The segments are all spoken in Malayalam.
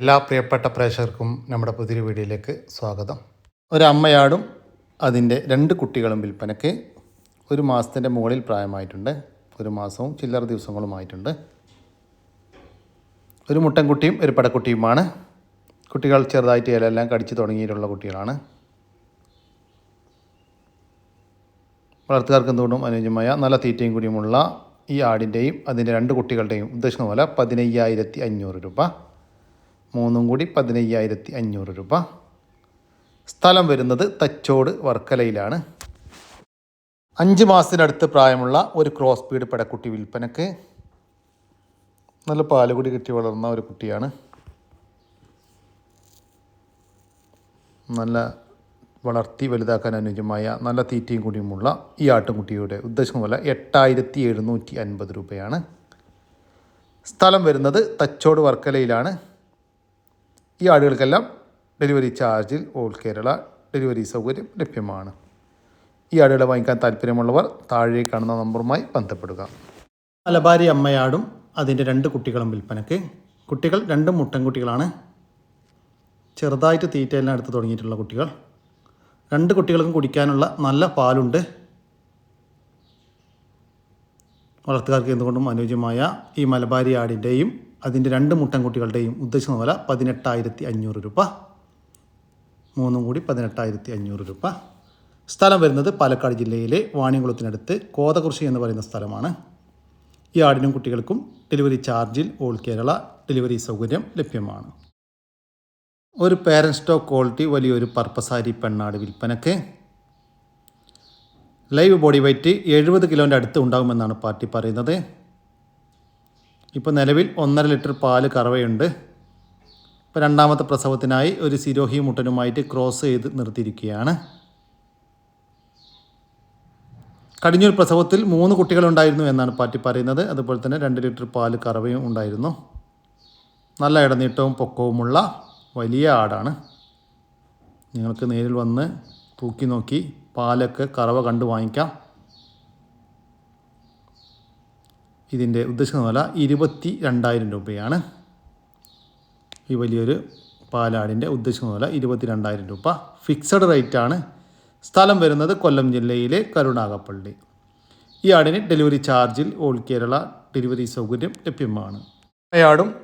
എല്ലാ പ്രിയപ്പെട്ട പ്രേക്ഷകർക്കും നമ്മുടെ പുതിയ വീഡിയോയിലേക്ക് സ്വാഗതം. ഒരമ്മയാടും അതിന്റെ രണ്ട് കുട്ടികളും വിൽപ്പനയ്ക്ക് ഒരു മാസത്തിന്റെ മുകളിൽ പ്രായമായിട്ടുണ്ട് ഒരു മാസവും ചില്ലറ ദിവസങ്ങളുമായിട്ടുണ്ട്. ഒരു മുട്ടൻകുട്ടിയും ഒരു പടക്കുട്ടിയുമാണ്. കുട്ടികൾ ചെറുതായിട്ട് ഇലയെല്ലാം കടിച്ചു തുടങ്ങിയിട്ടുള്ള കുട്ടികളാണ്. വളർത്തുകാർക്ക് എന്തുകൊണ്ടും അനുയോജ്യമായ നല്ല തീറ്റയും കൂടിയുമുള്ള ഈ ആടിന്റെയും അതിന്റെ രണ്ട് കുട്ടികളുടെയും ഉദ്ദേശിക്കുന്ന പോലെ പതിനയ്യായിരത്തി അഞ്ഞൂറ് രൂപ. മൂന്നും കൂടി പതിനയ്യായിരത്തി അഞ്ഞൂറ് രൂപ. സ്ഥലം വരുന്നത് തച്ചോട് വർക്കലയിലാണ്. അഞ്ച് മാസത്തിനടുത്ത് പ്രായമുള്ള ഒരു ക്രോസ് ബീഡ് പെടക്കുട്ടി വിൽപ്പനക്ക് നല്ല പാലുകുടി കിട്ടി വളർന്ന ഒരു കുട്ടിയാണ്. നല്ല വളർത്തി വലുതാക്കാൻ അനുയോജ്യമായ നല്ല തീറ്റയും കൂടിയുമുള്ള ഈ ആട്ടുംകുട്ടിയുടെ ഉദ്ദേശം പോലെ എട്ടായിരത്തി എഴുന്നൂറ്റി അൻപത് രൂപയാണ്. സ്ഥലം വരുന്നത് തച്ചോട് വർക്കലയിലാണ്. ഈ ആടുകൾക്കെല്ലാം ഡെലിവറി ചാർജിൽ ഓൾ കേരള ഡെലിവറി സൗകര്യം ലഭ്യമാണ്. ഈ ആടുകളെ വാങ്ങിക്കാൻ താല്പര്യമുള്ളവർ താഴെ കാണുന്ന നമ്പറുമായി ബന്ധപ്പെടുക. മലബാരി അമ്മയാടും അതിന്റെ രണ്ട് കുട്ടികളും വിൽപ്പനയ്ക്ക്. കുട്ടികൾ രണ്ടും മുട്ടൻകുട്ടികളാണ് ചെറുതായിട്ട് തീറ്റയെല്ലാം എടുത്ത് തുടങ്ങിയിട്ടുള്ള കുട്ടികൾ. രണ്ട് കുട്ടികൾക്കും കുടിക്കാനുള്ള നല്ല പാലുണ്ട്. വളർത്തുകാർക്ക് എന്തുകൊണ്ടും അനുയോജ്യമായ ഈ മലബാരി ആടിന്റെയും അതിന്റെ രണ്ട് മുട്ടൻകുട്ടികളുടെയും ഉദ്ദേശിക്കുന്ന വില പതിനെട്ടായിരത്തി അഞ്ഞൂറ് രൂപ. മൂന്നും കൂടി പതിനെട്ടായിരത്തി അഞ്ഞൂറ് രൂപ. സ്ഥലം വരുന്നത് പാലക്കാട് ജില്ലയിലെ വാണിയംകുളത്തിനടുത്ത് കോതകുറിശി എന്ന് പറയുന്ന സ്ഥലമാണ്. ഈ ആടിനും കുട്ടികൾക്കും ഡെലിവറി ചാർജിൽ ഓൾ കേരള ഡെലിവറി സൗകര്യം ലഭ്യമാണ്. ഒരു പേരൻ സ്റ്റോക്ക് ക്വാളിറ്റി വലിയൊരു പർപ്പസാരി പെണ്ണാട് വിൽപ്പനക്ക്. ലൈവ് ബോഡി വെയ്റ്റ് എഴുപത് കിലോന്റെ അടുത്ത് ഉണ്ടാകുമെന്നാണ് പാർട്ടി പറയുന്നത്. ഇപ്പോൾ നിലവിൽ ഒന്നര ലിറ്റർ പാൽ കറവയുണ്ട്. ഇപ്പോൾ രണ്ടാമത്തെ പ്രസവത്തിനായി ഒരു സിരോഹി മുട്ടനുമായിട്ട് ക്രോസ് ചെയ്ത് നിർത്തിയിരിക്കുകയാണ്. കടിഞ്ഞൂർ പ്രസവത്തിൽ മൂന്ന് കുട്ടികളുണ്ടായിരുന്നു എന്നാണ് പാറ്റി പറയുന്നത്. അതുപോലെ തന്നെ രണ്ട് ലിറ്റർ പാൽ കറവയും ഉണ്ടായിരുന്നു. നല്ല ഇടനീട്ടവും പൊക്കവുമുള്ള വലിയ ആടാണ്. നിങ്ങൾക്ക് നേരിൽ വന്ന് തൂക്കി നോക്കി പാലൊക്കെ കറവ കണ്ട് വാങ്ങിക്കാം. ഇതിന്റെ ഉദ്ദേശിക്കുന്ന വില ഇരുപത്തി രണ്ടായിരം രൂപയാണ്. ഈ വലിയൊരു പാലാടിന്റെ ഉദ്ദേശിക്കുന്ന വില ഇരുപത്തി രണ്ടായിരം രൂപ. ഫിക്സഡ് റേറ്റാണ്. സ്ഥലം വരുന്നത് കൊല്ലം ജില്ലയിലെ കരുണാകപ്പള്ളി ഈ ആടിന് ഡെലിവറി ചാർജിൽ ഓൾ കേരള ഡെലിവറി സൗകര്യം ലഭ്യമാണ്. അയാടും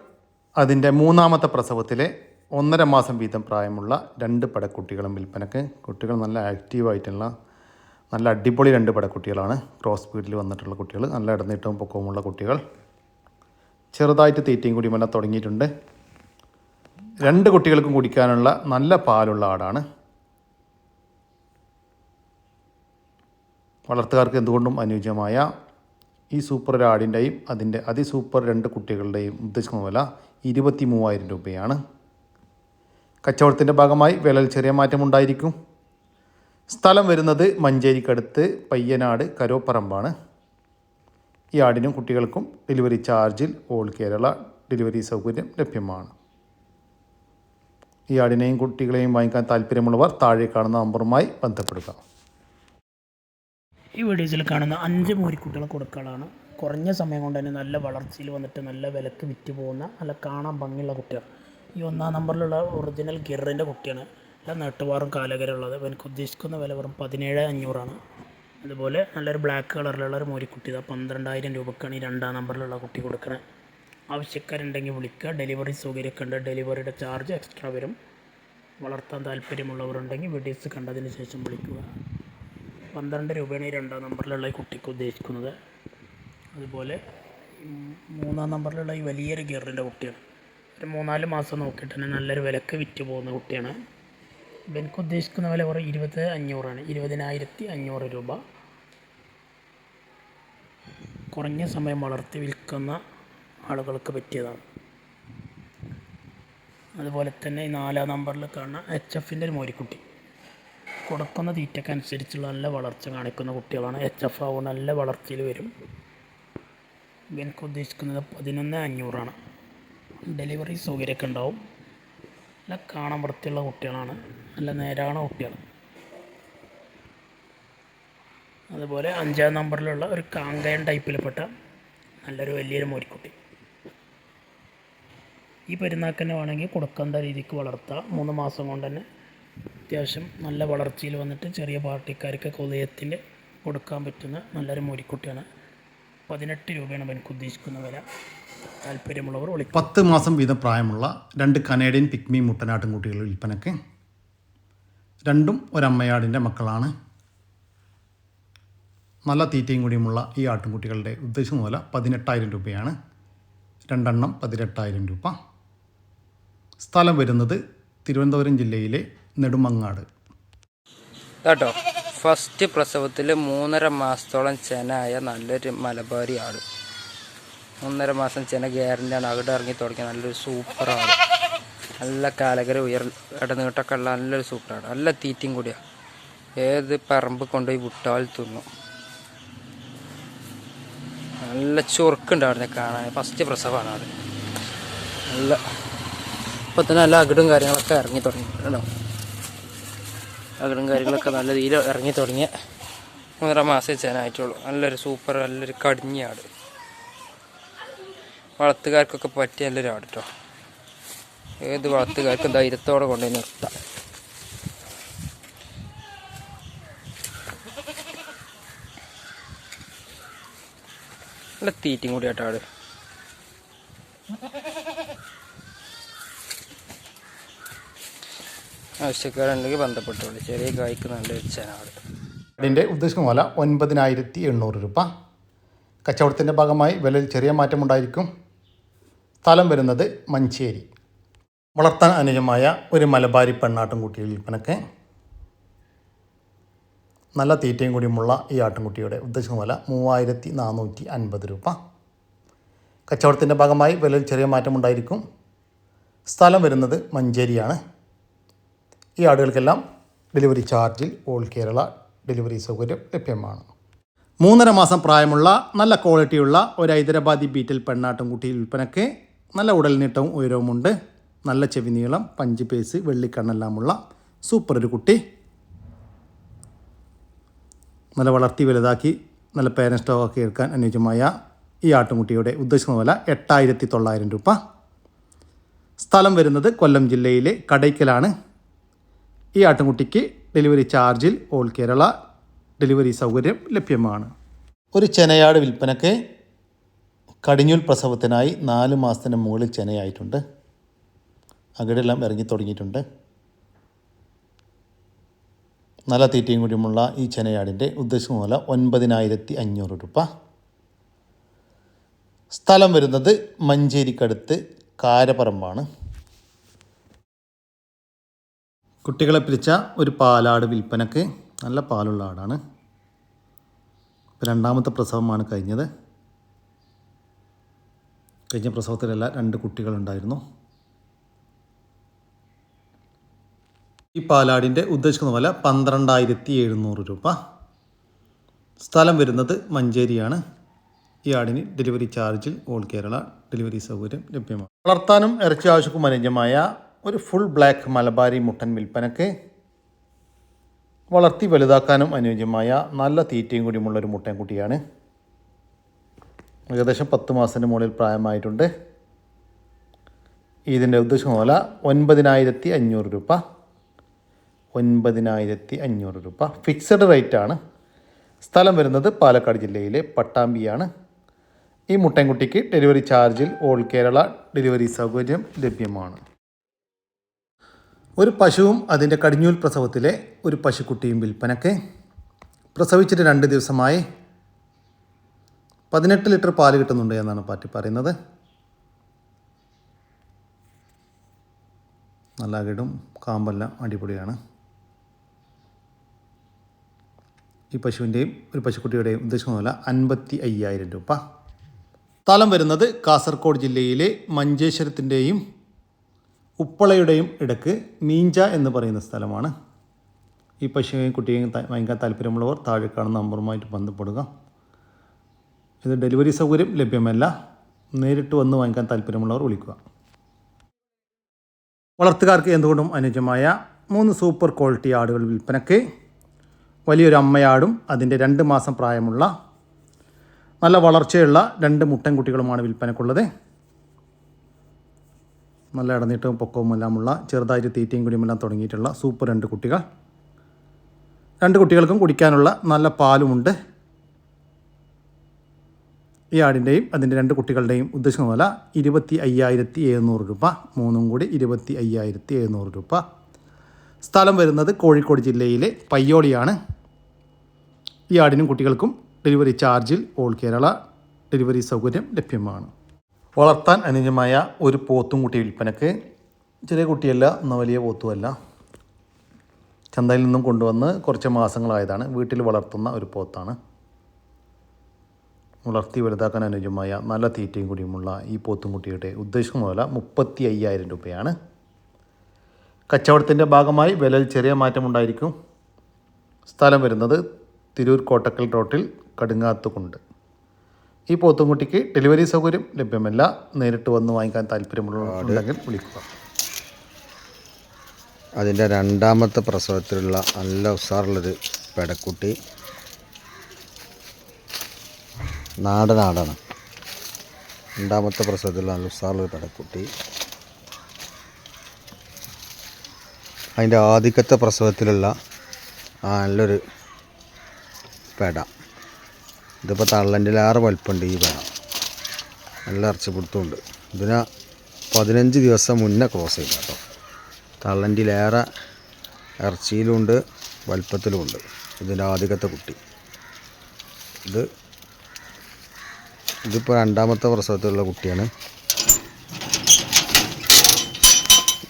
അതിന്റെ മൂന്നാമത്തെ പ്രസവത്തിലെ ഒന്നര മാസം വീതം പ്രായമുള്ള രണ്ട് പടക്കുട്ടികളും വിൽപ്പനക്ക് കുട്ടികൾ നല്ല ആക്റ്റീവായിട്ടുള്ള നല്ല അടിപൊളി രണ്ട് പടക്കുട്ടികളാണ്. ക്രോസ് സ്പീഡിൽ വന്നിട്ടുള്ള കുട്ടികൾ. നല്ല ഇടനീട്ടവും പൊക്കവുമുള്ള കുട്ടികൾ. ചെറുതായിട്ട് തീറ്റയും കൂടി മല തുടങ്ങിയിട്ടുണ്ട്. രണ്ട് കുട്ടികൾക്കും കുടിക്കാനുള്ള നല്ല പാലുള്ള ആടാണ്. വളർത്തുകാർക്ക് എന്തുകൊണ്ടും അനുയോജ്യമായ ഈ സൂപ്പർ ഒരു ആടിന്റെയും അതിന്റെ അതിസൂപ്പർ രണ്ട് കുട്ടികളുടെയും ഉദ്ദേശിക്കുന്ന വില ഇരുപത്തി മൂവായിരം രൂപയാണ്. കച്ചവടത്തിന്റെ ഭാഗമായി വിലയിൽ ചെറിയ മാറ്റമുണ്ടായിരിക്കും. സ്ഥലം വരുന്നത് മഞ്ചേരിക്കടുത്ത് പയ്യനാട് കരോപ്പറമ്പാണ്. ഈ ആടിനും കുട്ടികൾക്കും ഡെലിവറി ചാർജിൽ ഓൾ കേരള ഡെലിവറി സൗകര്യം ലഭ്യമാണ്. ഈ ആടിനെയും കുട്ടികളെയും വാങ്ങിക്കാൻ താല്പര്യമുള്ളവർ താഴെ കാണുന്ന നമ്പറുമായി ബന്ധപ്പെടുക. ഈ വീഡിയോസിൽ കാണുന്ന അഞ്ച് മോരിക്കുട്ടികളെ കൊടുക്കളാണ്. കുറഞ്ഞ സമയം കൊണ്ട് തന്നെ നല്ല വളർച്ചയിൽ വന്നിട്ട് നല്ല വിലക്ക് വിറ്റ് പോകുന്ന നല്ല കാണാൻ ഭംഗിയുള്ള കുട്ടികൾ. ഈ ഒന്നാം നമ്പറിലുള്ള ഒറിജിനൽ ഗിറിന്റെ കുട്ടിയാണ്. നല്ല നെട്ടുവാറും അപ്പോൾ എനിക്ക് ഉദ്ദേശിക്കുന്ന വില വെറും പതിനേഴ് അഞ്ഞൂറാണ്. അതുപോലെ നല്ലൊരു ബ്ലാക്ക് കളറിലുള്ള ഒരു മോരിക്കുട്ടി. ഇതാ പന്ത്രണ്ടായിരം രൂപക്കാണ് ഈ രണ്ടാം നമ്പറിലുള്ള കുട്ടി കൊടുക്കുന്നത് ആവശ്യക്കാരുണ്ടെങ്കിൽ വിളിക്കുക. ഡെലിവറി സൗകര്യമൊക്കെ ഉണ്ട്. ഡെലിവറിയുടെ ചാർജ് എക്സ്ട്രാ വരും. വളർത്താൻ താല്പര്യമുള്ളവരുണ്ടെങ്കിൽ വീഡിയോസ് കണ്ടതിന് ശേഷം വിളിക്കുക. പന്ത്രണ്ട് രൂപയാണ് ഈ രണ്ടാം നമ്പറിലുള്ള ഈ കുട്ടിക്ക് ഉദ്ദേശിക്കുന്നത്. അതുപോലെ മൂന്നാം നമ്പറിലുള്ള ഈ വലിയൊരു ഗിയറിന്റെ കുട്ടിയാണ്. ഒരു മൂന്നാൽ മാസം നോക്കിയിട്ട് തന്നെ നല്ലൊരു വിലക്ക് വിറ്റ് പോകുന്ന കുട്ടിയാണ്. എനിക്ക് ഉദ്ദേശിക്കുന്ന വില കുറേ ഇരുപത് അഞ്ഞൂറാണ്. ഇരുപതിനായിരത്തി അഞ്ഞൂറ് രൂപ. കുറഞ്ഞ സമയം വളർത്തി വിൽക്കുന്ന ആളുകൾക്ക് പറ്റിയതാണ്. അതുപോലെ തന്നെ നാലാം നമ്പറിൽ കാണുന്ന എച്ച് എഫിന്റെ ഒരു മോരിക്കുട്ടി. കൊടുക്കുന്ന തീറ്റക്കനുസരിച്ചുള്ള നല്ല വളർച്ച കാണിക്കുന്ന കുട്ടികളാണ് എച്ച് എഫ് ആവും. നല്ല വളർച്ചയിൽ വരും. എനിക്ക് ഉദ്ദേശിക്കുന്നത് പതിനൊന്ന് അഞ്ഞൂറാണ്. ഡെലിവറി സൗകര്യമൊക്കെ ഉണ്ടാവും. നല്ല കാണാൻ വൃത്തിയുള്ള കുട്ടികളാണ്. നല്ല നേരാണ് കുട്ടികൾ. അതുപോലെ അഞ്ചാം നമ്പറിലുള്ള ഒരു കാങ്കയൻ ടൈപ്പിൽപ്പെട്ട നല്ലൊരു വലിയൊരു മോരിക്കുട്ടി. ഈ പെരുന്നാൾക്ക് വേണമെങ്കിൽ കൊടുക്കേണ്ട രീതിക്ക് വളർത്താം. മൂന്ന് മാസം കൊണ്ട് തന്നെ അത്യാവശ്യം നല്ല വളർച്ചയിൽ വന്നിട്ട് ചെറിയ പാർട്ടിക്കാർക്ക് ഉദയത്തിന്റെ കൊടുക്കാൻ പറ്റുന്ന നല്ലൊരു മോരിക്കുട്ടിയാണ്. പതിനെട്ട് രൂപയാണ് എനിക്ക് ഉദ്ദേശിക്കുന്ന വില. താല്പര്യമുള്ളവർ വിളിക്കും. പത്ത് മാസം വീതം പ്രായമുള്ള രണ്ട് കനേഡിയൻ പിക്മി മുട്ടനാട്ടുംകുട്ടികൾ വിൽപ്പനയ്ക്ക് രണ്ടും ഒരമ്മയാടിന്റെ മക്കളാണ്. നല്ല തീറ്റയും കൂടിയുമുള്ള ഈ ആട്ടുംകുട്ടികളുടെ ഉദ്ദേശം മുതല പതിനെട്ടായിരം രൂപയാണ്. രണ്ടെണ്ണം പതിനെട്ടായിരം രൂപ. സ്ഥലം വരുന്നത് തിരുവനന്തപുരം ജില്ലയിലെ നെടുമങ്ങാട്. കേട്ടോ ഫസ്റ്റ് പ്രസവത്തിൽ മൂന്നര മാസത്തോളം ചെനായ നല്ലൊരു മലബാരി ആട് മൂന്നര മാസം ചെന ഗ്യാരന്റാണ് അവിടെ ഇറങ്ങി തുടങ്ങിയ നല്ലൊരു സൂപ്പറാണ്. നല്ല കാലകര ഉയർ ഇടനീട്ടൊക്കെ ഉള്ള നല്ലൊരു സൂപ്പറാണ്. നല്ല തീറ്റയും കൂടിയാണ് ഏത് പറമ്പ് കൊണ്ടുപോയി വിട്ടാൽ തിന്നും. നല്ല ചൊറുക്കുണ്ട് അവിടെ കാണാൻ. ഫസ്റ്റ് പ്രസവമാണ് അത്. നല്ല ഇപ്പം തന്നെ നല്ല അകിടും കാര്യങ്ങളൊക്കെ ഇറങ്ങി തുടങ്ങി കേട്ടോ അകലും കാര്യങ്ങളൊക്കെ നല്ല രീതിയിൽ ഇറങ്ങി തുടങ്ങിയ ഒന്നര മാസം ചെനായിട്ടുള്ളൂ. നല്ലൊരു സൂപ്പർ നല്ലൊരു കടിഞ്ഞ ആട്. വളർത്തുകാർക്കൊക്കെ പറ്റിയ നല്ലൊരു ആട് കേട്ടോ ഏത് വളർത്തുകാർക്കും ധൈര്യത്തോടെ കൊണ്ടുപോയി നിർത്താം. നല്ല തീറ്റയും കൂടി ആട്ടോ ആട്. ആവശ്യക്കാരുണ്ടെങ്കിൽ ബന്ധപ്പെട്ടോളൂ. ചെറിയ കായ്ക്ക് നല്ല ചേനാട് അതിന്റെ ഉദ്ദേശിക്കുന്ന വില ഒൻപതിനായിരത്തി എണ്ണൂറ് രൂപ. കച്ചവടത്തിന്റെ ഭാഗമായി വിലയിൽ ചെറിയ മാറ്റമുണ്ടായിരിക്കും. സ്ഥലം വരുന്നത് മഞ്ചേരി. വളർത്താൻ അനുജമായ ഒരു മലബാരി പെണ്ണാട്ടുംകുട്ടി വിൽപ്പനക്ക് നല്ല തീറ്റയും കൂടിയുമുള്ള ഈ ആട്ടിൻകുട്ടിയുടെ ഉദ്ദേശിക്കുന്ന വില മൂവായിരത്തി നാനൂറ്റി അൻപത് രൂപ. കച്ചവടത്തിന്റെ ഭാഗമായി വിലയിൽ ചെറിയ മാറ്റമുണ്ടായിരിക്കും സ്ഥലം വരുന്നത് മഞ്ചേരിയാണ്. ഈ ആടുകൾക്കെല്ലാം ഡെലിവറി ചാർജിൽ ഓൾ കേരള ഡെലിവറി സൗകര്യം ലഭ്യമാണ്. മൂന്നര മാസം പ്രായമുള്ള നല്ല ക്വാളിറ്റിയുള്ള ഒരു ഹൈദരാബാദി ബീറ്റൽ പെണ്ണാട്ടുംകുട്ടി വിൽപ്പനയ്ക്ക് നല്ല ഉടൽനീട്ടവും ഉയരവുമുണ്ട്. നല്ല ചെവി നീളം പഞ്ച് പേസ് വെള്ളിക്കണ്ണെല്ലാമുള്ള സൂപ്പർ ഒരു കുട്ടി. നല്ല വളർത്തി വലുതാക്കി നല്ല പേരൻ സ്റ്റോക്കൊക്കെ എടുക്കാൻ അനുയോജ്യമായ ഈ ആട്ടുംകുട്ടിയുടെ ഉദ്ദേശിക്കുന്ന വില എട്ടായിരത്തി തൊള്ളായിരം രൂപ. സ്ഥലം വരുന്നത് കൊല്ലം ജില്ലയിലെ കടയ്ക്കലാണ്. ഈ ആട്ടുകുട്ടിക്ക് ഡെലിവറി ചാർജിൽ ഓൾ കേരള ഡെലിവറി സൗകര്യം ലഭ്യമാണ്. ഒരു ചെനയാട് വിൽപ്പനയ്ക്ക് കടിഞ്ഞൂൽ പ്രസവത്തിനായി നാല് മാസത്തിന് മുകളിൽ ചെനയായിട്ടുണ്ട്. അകിടെല്ലാം ഇറങ്ങി തുടങ്ങിയിട്ടുണ്ട്. നല്ല തീറ്റയും കൂടിയുമുള്ള ഈ ചെനയാടിന്റെ ഉദ്ദേശം മൂല ഒൻപതിനായിരത്തി അഞ്ഞൂറ് രൂപ. സ്ഥലം വരുന്നത് മഞ്ചേരിക്കടുത്ത് കാരപ്പറമ്പാണ് കുട്ടികളെ പിരിച്ച ഒരു പാലാട് വിൽപ്പനക്ക് നല്ല പാലുള്ള ആടാണ്. രണ്ടാമത്തെ പ്രസവമാണ് കഴിഞ്ഞത്. കഴിഞ്ഞ പ്രസവത്തിലല്ല രണ്ട് കുട്ടികളുണ്ടായിരുന്നു. ഈ പാലാടിന്റെ ഉദ്ദേശിക്കുന്ന വില പന്ത്രണ്ടായിരത്തി എഴുന്നൂറ് രൂപ. സ്ഥലം വരുന്നത് മഞ്ചേരിയാണ്. ഈ ആടിന് ഡെലിവറി ചാർജിൽ ഓൾ കേരള ഡെലിവറി സൗകര്യം ലഭ്യമാണ്. വളർത്താനും ഇറച്ചി ആവശ്യക്കും അനുയോജ്യമായ ഒരു ഫുൾ ബ്ലാക്ക് മലബാരി മുട്ടൻ വിൽപ്പനക്ക് വളർത്തി വലുതാക്കാനും അനുയോജ്യമായ നല്ല തീറ്റയും കൂടിയുമുള്ള ഒരു മുട്ടൻകുട്ടിയാണ്. ഏകദേശം പത്ത് മാസത്തിന് മുകളിൽ പ്രായമായിട്ടുണ്ട്. ഇതിന്റെ ഉദ്ദേശം പോല ഒൻപതിനായിരത്തി അഞ്ഞൂറ് രൂപ. ഒൻപതിനായിരത്തി അഞ്ഞൂറ് രൂപ. ഫിക്സഡ് റേറ്റ് ആണ് സ്ഥലം വരുന്നത് പാലക്കാട് ജില്ലയിലെ പട്ടാമ്പിയാണ്. ഈ മുട്ടൻകുട്ടിക്ക് ഡെലിവറി ചാർജിൽ ഓൾ കേരള ഡെലിവറി സൗകര്യം ലഭ്യമാണ്. ഒരു പശുവും അതിന്റെ കടിഞ്ഞൂൽ പ്രസവത്തിലെ ഒരു പശുക്കുട്ടിയും വിൽപ്പനക്ക് പ്രസവിച്ചിട്ട് രണ്ട് ദിവസമായി. പതിനെട്ട് ലിറ്റർ പാൽ കിട്ടുന്നുണ്ട് എന്നാണ് പാറ്റി പറയുന്നത്. നല്ല അകിടും കാമ്പെല്ലാം അടിപൊളിയാണ്. ഈ പശുവിന്റെയും ഒരു പശുക്കുട്ടിയുടെയും ഉദ്ദേശിക്കുന്ന വില അൻപത്തി അയ്യായിരം രൂപ. സ്ഥലം വരുന്നത് കാസർഗോഡ് ജില്ലയിലെ മഞ്ചേശ്വരത്തിന്റെയും ഉപ്പളയുടെയും ഇടയ്ക്ക് മീഞ്ച എന്ന് പറയുന്ന സ്ഥലമാണ്. ഈ പശുവിനെയും കുട്ടിയെയും ഭയങ്കര താല്പര്യമുള്ളവർ താഴെ കാണുന്ന നമ്പറുമായിട്ട് ബന്ധപ്പെടുക. ഇത് ഡെലിവറി സൗകര്യം ലഭ്യമല്ല. നേരിട്ട് വന്ന് വാങ്ങിക്കാൻ താല്പര്യമുള്ളവർ വിളിക്കുക. വളർത്തുകാർക്ക് എന്തുകൊണ്ടും അനുജമായ മൂന്ന് സൂപ്പർ ക്വാളിറ്റി ആടുകൾ വിൽപ്പനയ്ക്ക് വലിയൊരു അമ്മയാടും അതിന്റെ രണ്ട് മാസം പ്രായമുള്ള നല്ല വളർച്ചയുള്ള രണ്ട് മുട്ടൻകുട്ടികളുമാണ് വിൽപ്പനക്കുള്ളത് നല്ല ഇടനീട്ടവും പൊക്കവും എല്ലാമുള്ള ചെറുതായിട്ട് തീറ്റയും കുടിയുമെല്ലാം തുടങ്ങിയിട്ടുള്ള സൂപ്പർ രണ്ട് കുട്ടികൾ. രണ്ട് കുട്ടികൾക്കും കുടിക്കാനുള്ള നല്ല പാലുമുണ്ട്. ഈ ആടിന്റെയും അതിന്റെ രണ്ട് കുട്ടികളുടെയും ഉദ്ദേശിക്കുന്ന വില ഇരുപത്തി അയ്യായിരത്തി എഴുന്നൂറ് രൂപ. മൂന്നും കൂടി ഇരുപത്തി അയ്യായിരത്തി എഴുന്നൂറ് രൂപ. സ്ഥലം വരുന്നത് കോഴിക്കോട് ജില്ലയിലെ പയ്യോളിയാണ്. ഈ ആടിനും കുട്ടികൾക്കും ഡെലിവറി ചാർജിൽ ഓൾ കേരള ഡെലിവറി സൗകര്യം ലഭ്യമാണ്. വളർത്താൻ അനുയോജ്യമായ ഒരു പോത്തും കുട്ടി വിൽപ്പനക്ക് ചെറിയ കുട്ടിയല്ല എന്നാൽ വലിയ പോത്തുമല്ല. ചന്തയിൽ നിന്നും കൊണ്ടുവന്ന് കുറച്ച് മാസങ്ങളായതാണ് വീട്ടിൽ വളർത്തുന്ന ഒരു പോത്താണ്. വളർത്തി വലുതാക്കാൻ അനുയോജ്യമായ നല്ല തീറ്റയും കൂടിയുമുള്ള ഈ പോത്തുംകുട്ടിയുടെ ഉദ്ദേശം വില മുപ്പത്തി അയ്യായിരം രൂപയാണ്. കച്ചവടത്തിന്റെ ഭാഗമായി വിലയിൽ ചെറിയ മാറ്റമുണ്ടായിരിക്കും. സ്ഥലം വരുന്നത് തിരൂർ കോട്ടക്കൽ റോട്ടിൽ കടുങ്ങാത്തുകുണ്ട്. ഈ പോത്തുംകുട്ടിക്ക് ഡെലിവറി സൗകര്യം ലഭ്യമല്ല. നേരിട്ട് വന്ന് വാങ്ങിക്കാൻ താല്പര്യമുള്ളവരുണ്ടെങ്കിൽ വിളിക്കുക. അതിന്റെ രണ്ടാമത്തെ പ്രസവത്തിലുള്ള നല്ല ഉഷാറുള്ളൊരു പെടക്കുട്ടി. നാടനാടാണ് രണ്ടാമത്തെ പ്രസവത്തിലുള്ള നല്ല തടക്കുട്ടി അതിന്റെ ആദ്യത്തെ പ്രസവത്തിലുള്ള നല്ലൊരു പെട. ഇതിപ്പോൾ തള്ളന്റെലേറെ വലിപ്പുണ്ട് ഈ പെട. നല്ല ഇറച്ചിപ്പിടുത്തമുണ്ട് ഇതിന് പതിനഞ്ച് ദിവസം മുന്നേ ക്രോസ് ചെയ്ത കേട്ടോ. തള്ളന്റിലേറെ ഇറച്ചിയിലുമുണ്ട് വലിപ്പത്തിലുമുണ്ട്. ഇതിന്റെ ആദ്യത്തെ കുട്ടി. ഇത് ഇതിപ്പോൾ രണ്ടാമത്തെ പ്രസവത്തിലുള്ള കുട്ടിയാണ്.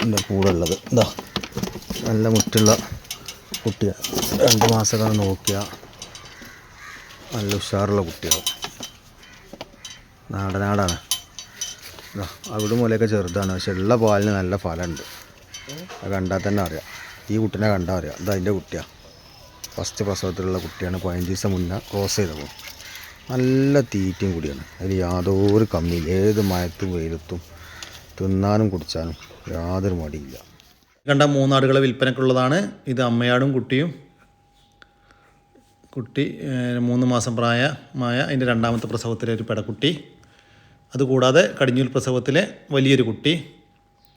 എന്റെ കൂടെ ഉള്ളത് ഇതാ നല്ല മുറ്റുള്ള കുട്ടിയാണ് രണ്ട് മാസമൊക്കെ നോക്കിയ നല്ല ഉഷാറുള്ള കുട്ടിയാവും. നാടനാടാണ്. അവിടെ മുലയൊക്കെ ചെറുതാണ്. പക്ഷെ ഉള്ള പാലിന് നല്ല ഫലമുണ്ട്. അത് കണ്ടാൽ തന്നെ അറിയാം. ഈ കുട്ടീനെ കണ്ടാൽ അറിയാം. ഇതാ അതിന്റെ കുട്ടിയാണ് ഫസ്റ്റ് പ്രസവത്തിലുള്ള കുട്ടിയാണ്. പതിനഞ്ച് ദിവസം മുന്നേ ക്രോസ് ചെയ്ത് പോകും നല്ല തീറ്റയും കൂടിയാണ്. അതിൽ യാതൊരു കമ്മിയില്ല ഏത് മയത്തും വെയിലത്തും തിന്നാനും കുടിച്ചാലും യാതൊരു മടിയില്ല. കണ്ട മൂന്നാടുകളെ വിൽപ്പനക്കുള്ളതാണ്. ഇത് അമ്മയാടും കുട്ടിയും. കുട്ടി മൂന്ന് മാസം പ്രായമായ അതിന്റെ രണ്ടാമത്തെ പ്രസവത്തിലെ ഒരു പെടക്കുട്ടി. അതുകൂടാതെ കടിഞ്ഞൂൽ പ്രസവത്തിലെ വലിയൊരു കുട്ടി.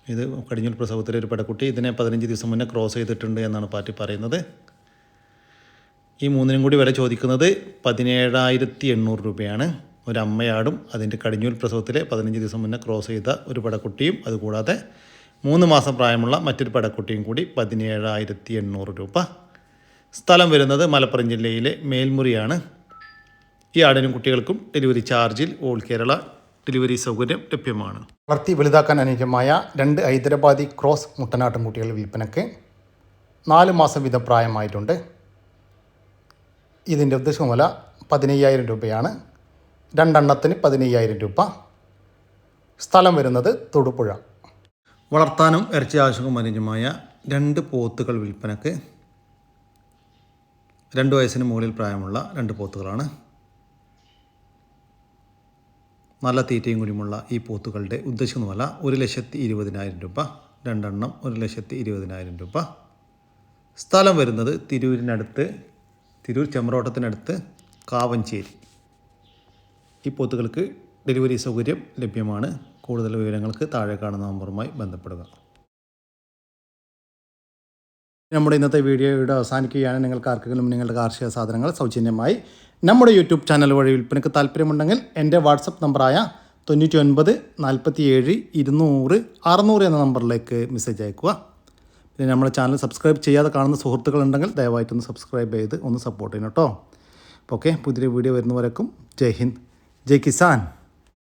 ഇത് കടിഞ്ഞൂൽ പ്രസവത്തിലെ ഒരു പെടക്കുട്ടി. ഇതിനെ പതിനഞ്ച് ദിവസം മുന്നേ ക്രോസ് ചെയ്തിട്ടുണ്ട് എന്നാണ് പാർട്ടി പറയുന്നത്. ഈ മൂന്നിനും കൂടി വില ചോദിക്കുന്നത് പതിനേഴായിരത്തി എണ്ണൂറ് രൂപയാണ്. അമ്മയാടും അതിന്റെ കടിഞ്ഞൂൽ പ്രസവത്തിലെ പതിനഞ്ച് ദിവസം മുന്നേ ക്രോസ് ചെയ്ത ഒരു പടക്കുട്ടിയും അതുകൂടാതെ മൂന്ന് മാസം പ്രായമുള്ള മറ്റൊരു പടക്കുട്ടിയും കൂടി പതിനേഴായിരത്തി എണ്ണൂറ് രൂപ. സ്ഥലം വരുന്നത് മലപ്പുറം ജില്ലയിലെ മേൽമുറിയാണ്. ഈ ആടിനും കുട്ടികൾക്കും ഡെലിവറി ചാർജിൽ ഓൾ കേരള ഡെലിവറി സൗകര്യം ലഭ്യമാണ്. വളർത്തി വലുതാക്കാൻ അനുയോജ്യമായ രണ്ട് ഹൈദരാബാദി ക്രോസ് മുട്ടനാട്ടും കുട്ടികൾ വിൽപ്പനയ്ക്ക് നാല് മാസം വീതം പ്രായമായിട്ടുണ്ട്. ഇതിന്റെ ഉദ്ദേശം വില പതിനയ്യായിരം രൂപയാണ്. രണ്ടെണ്ണത്തിന് പതിനയ്യായിരം രൂപ. സ്ഥലം വരുന്നത് തൊടുപുഴ. വളർത്താനും ഇറച്ചി ആവശ്യവും അനുജമായ രണ്ട് പോത്തുകൾ വിൽപ്പനക്ക് രണ്ട് വയസ്സിന് മുകളിൽ പ്രായമുള്ള രണ്ട് പോത്തുകളാണ്. നല്ല തീറ്റയും കൂടിയുമുള്ള ഈ പോത്തുകളുടെ ഉദ്ദേശിക്കുന്ന വില ഒരു ലക്ഷത്തി ഇരുപതിനായിരം രൂപ. രണ്ടെണ്ണം ഒരു ലക്ഷത്തി ഇരുപതിനായിരം രൂപ. സ്ഥലം വരുന്നത് തിരൂരിനടുത്ത് തിരൂർ ചെമ്പ്രോട്ടത്തിനടുത്ത് കാവഞ്ചേരി. ഈ പോത്തുകൾക്ക് ഡെലിവറി സൗകര്യം ലഭ്യമാണ്. കൂടുതൽ വിവരങ്ങൾക്ക് താഴെ കാണുന്ന നമ്പറുമായി ബന്ധപ്പെടുക. നമ്മുടെ ഇന്നത്തെ വീഡിയോയുടെ അവസാനിക്കുകയാണ്. നിങ്ങൾക്ക് ആർക്കെങ്കിലും നിങ്ങളുടെ കാർഷിക സാധനങ്ങൾ സൗജന്യമായി നമ്മുടെ യൂട്യൂബ് ചാനൽ വഴി വിൽപ്പനയ്ക്ക് താല്പര്യമുണ്ടെങ്കിൽ എന്റെ വാട്സപ്പ് നമ്പറായ തൊണ്ണൂറ്റി ഒൻപത് നാൽപ്പത്തി ഏഴ് ഇരുന്നൂറ് അറുന്നൂറ് എന്ന നമ്പറിലേക്ക് മെസ്സേജ് അയക്കുക പിന്നെ നമ്മുടെ ചാനൽ സബ്സ്ക്രൈബ് ചെയ്യാതെ കാണുന്ന സുഹൃത്തുക്കളുണ്ടെങ്കിൽ ദയവായിട്ടൊന്ന് സബ്സ്ക്രൈബ് ചെയ്ത് ഒന്ന് സപ്പോർട്ട് ചെയ്യണം കേട്ടോ. ഓക്കെ പുതിയ വീഡിയോ വരുന്നവരേക്കും ജയ് ഹിന്ദ് ജയ് കിസാൻ.